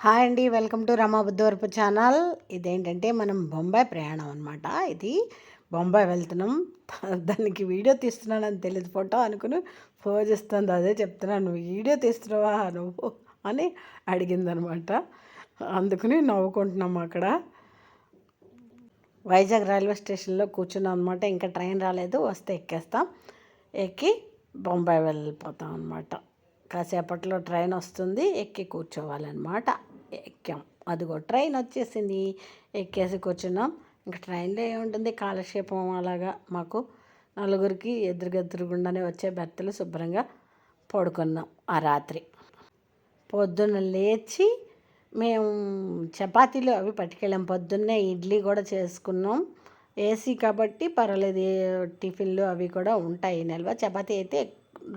Hi అండి welcome to Rama Buddhavarapu channel. ఇదేంటంటే మనం బొంబాయి ప్రయాణం అనమాట ఇది బొంబాయి వెళ్తున్నాం. దానికి వీడియో తీస్తున్నానని తెలియదు ఫోటో అనుకుని ఫోజ్ ఇస్తుంది అదే చెప్తున్నాను నువ్వు వీడియో తీస్తున్నావా నువ్వు? అని అడిగిందనమాట అందుకుని నవ్వుకుంటున్నాం అక్కడ. వైజాగ్ రైల్వే స్టేషన్లో కూర్చున్నాం అనమాట ఇంకా ట్రైన్ రాలేదు వస్తే ఎక్కేస్తాం. ఎక్కి బొంబాయి వెళ్ళిపోతాం అనమాట కాసేపట్లో ట్రైన్ వస్తుంది ఎక్కి కూర్చోవాలన్నమాట. ఎక్కాం. అదిగో ట్రైన్ వచ్చేసింది. ఎక్కేసి కూర్చున్నాం. ఇంకా ట్రైన్లో ఏముంటుంది? కాలక్షేపం అలాగా మాకు నలుగురికి ఎదురుగెదురుగుండానే వచ్చే బెర్తలు శుభ్రంగా పడుకున్నాం ఆ రాత్రి. పొద్దున్న లేచి మేము చపాతీలు అవి పట్టుకెళ్ళాం. పొద్దున్నే ఇడ్లీ కూడా చేసుకున్నాం. ఏసీ కాబట్టి పర్వాలేదు టిఫిన్లు అవి కూడా ఉంటాయి నిల్వ. చపాతీ అయితే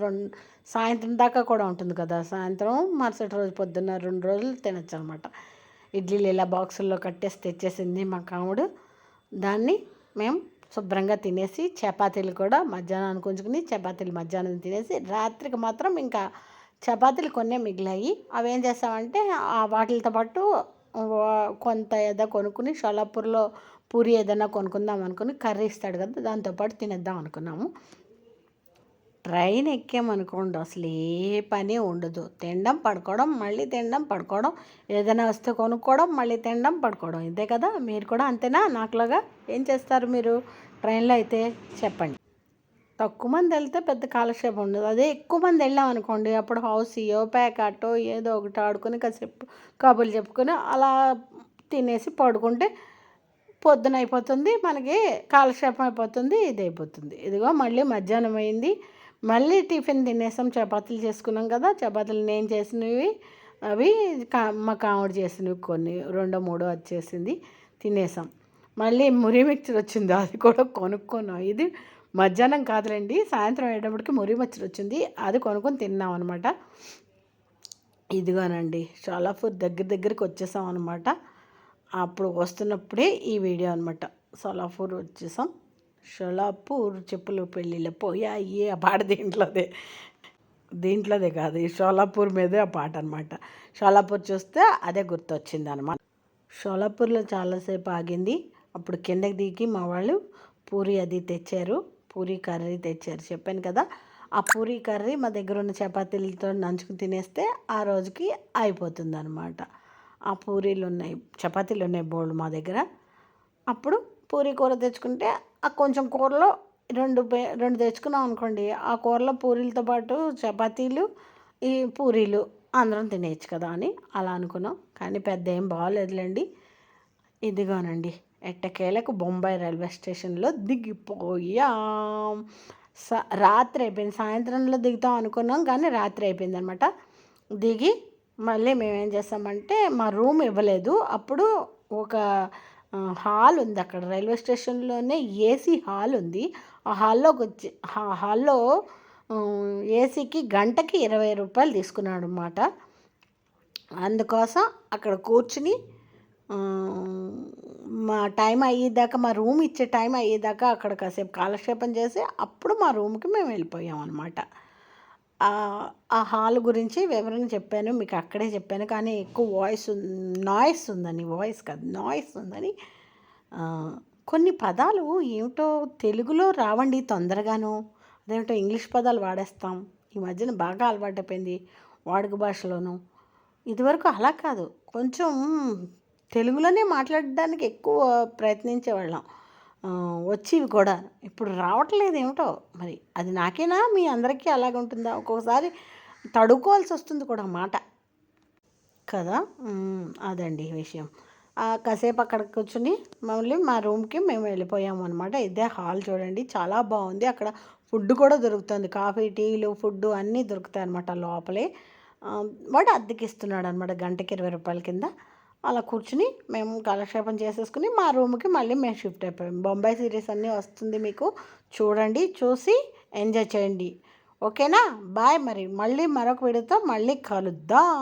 రెండు సాయంత్రం దాకా కూడా ఉంటుంది కదా. సాయంత్రం మరుసటి రోజు పొద్దున్న రెండు రోజులు తినచ్చు అనమాట ఇడ్లీలు ఇలా బాక్సుల్లో కట్టేసి తెచ్చేసింది మా కాముడు. దాన్ని మేము శుభ్రంగా తినేసి చపాతీలు కూడా మధ్యాహ్నానికి ఉంచుకుని చపాతీలు మధ్యాహ్నం తినేసి రాత్రికి మాత్రం ఇంకా చపాతీలు కొన్నే మిగిలాయి. అవి ఏం చేస్తామంటే వాటితో పాటు కొంత ఏదో కొనుక్కుని షోలాపూర్లో పూరి ఏదైనా కొనుక్కుందాం అనుకుని కర్రీ ఇస్తాడు కదా దాంతోపాటు తినేద్దాం అనుకున్నాము. ట్రైన్ ఎక్కామనుకోండి అసలు ఏ పని ఉండదు. తినడం పడుకోవడం మళ్ళీ తినడం పడుకోవడం ఏదైనా వస్తే కొనుక్కోవడం మళ్ళీ తినడం పడుకోవడం. ఇదే కదా మీరు కూడా అంతేనా? నాకులాగా ఏం చేస్తారు మీరు? ట్రైన్లో అయితే చెప్పండి. తక్కువ మంది వెళ్తే పెద్ద కాలక్షేపం ఉండదు. అదే ఎక్కువ మంది వెళ్ళాం అనుకోండి అప్పుడు హౌస్ ఇయో ప్యాకాటో ఏదో ఒకటి ఆడుకొని కాసేపు కబుర్లు చెప్పుకొని అలా తినేసి పడుకుంటే పొద్దున అయిపోతుంది మనకి కాలక్షేపం అయిపోతుంది ఇది అయిపోతుంది. ఇదిగో మళ్ళీ మధ్యాహ్నం అయింది. మళ్ళీ టిఫిన్ తినేసాం చపాతీలు చేసుకున్నాం కదా చపాతీలు నేను చేసినవి అవి కా మా కాముడు చేసినవి కొన్ని రెండో మూడో వచ్చేసింది తినేసాం. మళ్ళీ మురి మిక్చర్ వచ్చింది అది కూడా కొనుక్కున్నాం ఇది మధ్యాహ్నం కాదులేండి సాయంత్రం అయ్యేటప్పటికి మురి మిక్చర్ వచ్చింది అది కొనుక్కొని తిన్నాం అనమాట ఇదిగోనండి సోలాపూర్ దగ్గర దగ్గరికి వచ్చేసాం అనమాట అప్పుడు వస్తున్నప్పుడే ఈ వీడియో అనమాట సోలాపూర్ వచ్చేసాం. షోలాపూర్ చెప్పులు పెళ్ళిళ్ళ పోయాయి. ఆ పాట దీంట్లోదే. దీంట్లోదే కాదు. ఈ షోలాపూర్ మీదే ఆ పాట అనమాట షోలాపూర్ చూస్తే అదే గుర్తొచ్చింది అనమాట షోలాపూర్లో చాలాసేపు ఆగింది. అప్పుడు కిందకి దిగి మా వాళ్ళు పూరి అది తెచ్చారు. పూరి కర్రీ తెచ్చారు. చెప్పాను కదా ఆ పూరి కర్రీ మా దగ్గర ఉన్న చపాతీలతో నంచుకుని తినేస్తే ఆ రోజుకి అయిపోతుంది అనమాట ఆ పూరీలు ఉన్నాయి చపాతీలు ఉన్నాయి బోల్డ్ మా దగ్గర. అప్పుడు పూరి కూర తెచ్చుకుంటే ఆ కొంచెం కూరలో రెండు రెండు తెచ్చుకున్నాం అనుకోండి. ఆ కూరలో పూరీలతో పాటు చపాతీలు ఈ పూరీలు అందరం తినేయచ్చు కదా అని అలా అనుకున్నాం. కానీ పెద్ద ఏం బాగాలేదులేండి. ఇదిగోనండి ఎట్టకేలకు బొంబాయి రైల్వే స్టేషన్లో దిగిపోయాం. స రాత్రి అయిపోయింది. సాయంత్రంలో దిగుతాం అనుకున్నాం కానీ రాత్రి అయిపోయింది అనమాట దిగి మళ్ళీ మేము ఏం చేస్తామంటే మా రూమ్ ఇవ్వలేదు. అప్పుడు ఒక హాల్ ఉంది అక్కడ రైల్వే స్టేషన్లోనే ఏసీ హాల్ ఉంది. ఆ హాల్లోకి వచ్చి ఆ హాల్లో ఏసీకి గంటకి ఇరవై రూపాయలు తీసుకున్నాడు అనమాట అందుకోసం అక్కడ కూర్చుని మా టైం అయ్యేదాకా మా రూమ్ ఇచ్చే టైం అయ్యేదాకా అక్కడ కాసేపు కాలక్షేపం చేసి అప్పుడు మా రూమ్కి మేము వెళ్ళిపోయాం అనమాట ఆ హాల్ గురించి వివరణ చెప్పాను మీకు అక్కడే చెప్పాను. కానీ ఎక్కువ వాయిస్ నాయిస్ ఉందని వాయిస్ కాదు నాయిస్ ఉందని కొన్ని పదాలు ఏమిటో తెలుగులో రావండి తొందరగాను. అదేమిటో ఇంగ్లీష్ పదాలు వాడేస్తాం. ఈ మధ్యన బాగా అలవాటైపోయింది వాడుక భాషలోను. ఇదివరకు అలా కాదు. కొంచెం తెలుగులోనే మాట్లాడడానికి ఎక్కువ ప్రయత్నించేవాళ్ళం. వచ్చేవి కూడా. ఇప్పుడు రావట్లేదు ఏమిటో? మరి అది నాకేనా? మీ అందరికీ అలాగ ఉంటుందా ఒక్కొక్కసారి తడుకోవాల్సి వస్తుంది కూడా మాట. కదా? అదండి విషయం. కాసేపు అక్కడ కూర్చుని మళ్ళీ మా రూమ్కి మేము వెళ్ళిపోయాము అనమాట ఇదే హాల్ చూడండి. చాలా బాగుంది. అక్కడ ఫుడ్ కూడా దొరుకుతుంది. కాఫీ టీలు ఫుడ్ అన్నీ దొరుకుతాయి అనమాట లోపలే వాడు అద్దెకి ఇస్తున్నాడు అనమాట గంటకి ఇరవై రూపాయల కింద. అలా కూర్చుని మేము కాలక్షేపం చేసేసుకుని మా రూమ్కి మళ్ళీ మేము షిఫ్ట్ అయిపోయాం. బొంబాయి సిరీస్ అన్నీ వస్తుంది మీకు చూడండి చూసి ఎంజాయ్ చేయండి. ఓకేనా? బాయ్ మరి. మళ్ళీ మరొక వీడియోతో మళ్ళీ కలుద్దాం.